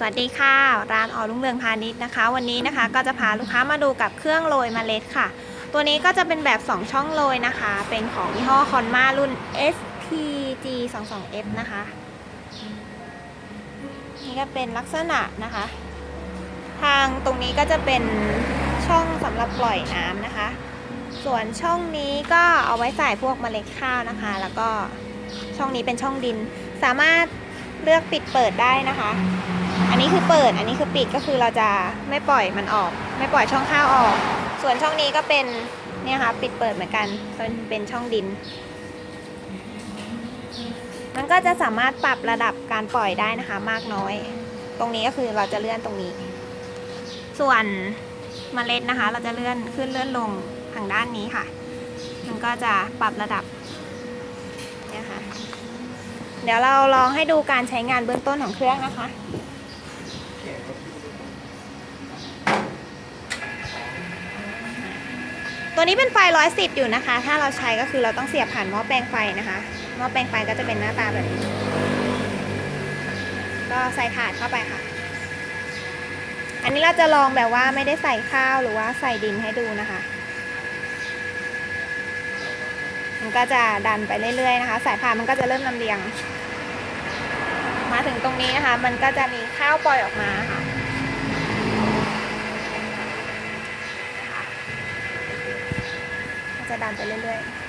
สวัสดีค่ะ ร้านออรุ่งเรืองพาณิชย์นะคะ วันนี้นะคะก็จะพาลูกค้ามาดูกับเครื่องโรยเมล็ดค่ะ ตัวนี้ก็จะเป็นแบบ 2 ช่องโรยนะคะ เป็นของยี่ห้อคอนมารุ่น SPG 2 2 F นะคะ นี่ก็เป็นลักษณะนะคะ ทางตรงนี้ก็จะเป็นช่องสำหรับปล่อยน้ำนะคะ ส่วนช่องนี้ก็เอาไว้ใส่พวกเมล็ดข้าวนะคะ แล้วก็ช่องนี้เป็นช่องดิน สามารถเลือกปิดเปิดได้นะคะ อันนี้คือเปิด อันนี้คือปิดก็คือเราจะไม่ปล่อยมันออก ไม่ปล่อยช่องข้าวออก ส่วนช่องนี้ก็เป็นเนี่ยค่ะปิดเปิดเหมือนกันเป็นเป็นช่องดิน มันก็จะสามารถปรับระดับการปล่อยได้นะคะ มากน้อย ตรงนี้ก็คือเราจะเลื่อนตรงนี้ ส่วนเมล็ดนะคะ เราจะเลื่อนขึ้นเลื่อนลงทางด้านนี้ค่ะ มันก็จะปรับระดับเนี่ยค่ะ เดี๋ยวเราลองให้ดูการใช้งานเบื้องต้นของเครื่องนะคะ ตัวนี้เป็นไฟ110อยู่นะคะ ถ้าเราใช้ก็คือเราต้องเสียบผ่านหม้อแปลงไฟนะคะ หม้อแปลงไฟก็จะเป็นหน้าตาแบบนี้ ก็ใส่ถาดเข้าไปค่ะ อันนี้เราจะลองแบบว่าไม่ได้ใส่ข้าวหรือว่าใส่ดินให้ดูนะคะ มันก็จะดันไปเรื่อยๆนะคะ สายพานมันก็จะเริ่มลำเลียง มาถึงตรงนี้นะคะ มันก็จะมีข้าวปล่อยออกมาค่ะจะดันไปเรื่อยๆ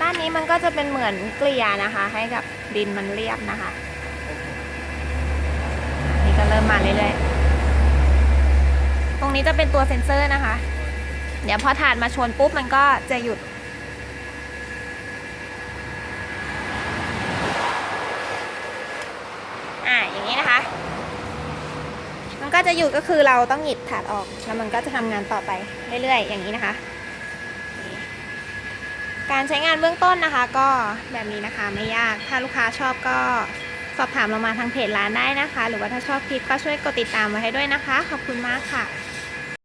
ด้านนี้มันก็จะเป็นเหมือนเกลี่ยนะคะ ให้กับดินมันเรียบนะคะ นี่ก็เริ่มมาเรื่อยๆ รงนี้จะเป็นตัวเซ็นเซอร์นะคะ เดี๋ยวพอถาดมาชนปุ๊บมันก็จะหยุด อ่าอย่างนี้นะคะ มันก็จะหยุดก็คือเราต้องหยิบถาดออก แล้วมันก็จะทำงานต่อไปเรื่อยๆ อย่างนี้นะคะ การใช้งานเบื้องต้นนะคะ ก็แบบนี้นะคะไม่ยาก ถ้าลูกค้าชอบก็สอบถามเรามาทางเพจร้านได้นะคะ หรือว่าถ้าชอบคลิปก็ช่วยกดติดตามไว้ให้ด้วยนะคะ ขอบคุณมากค่ะ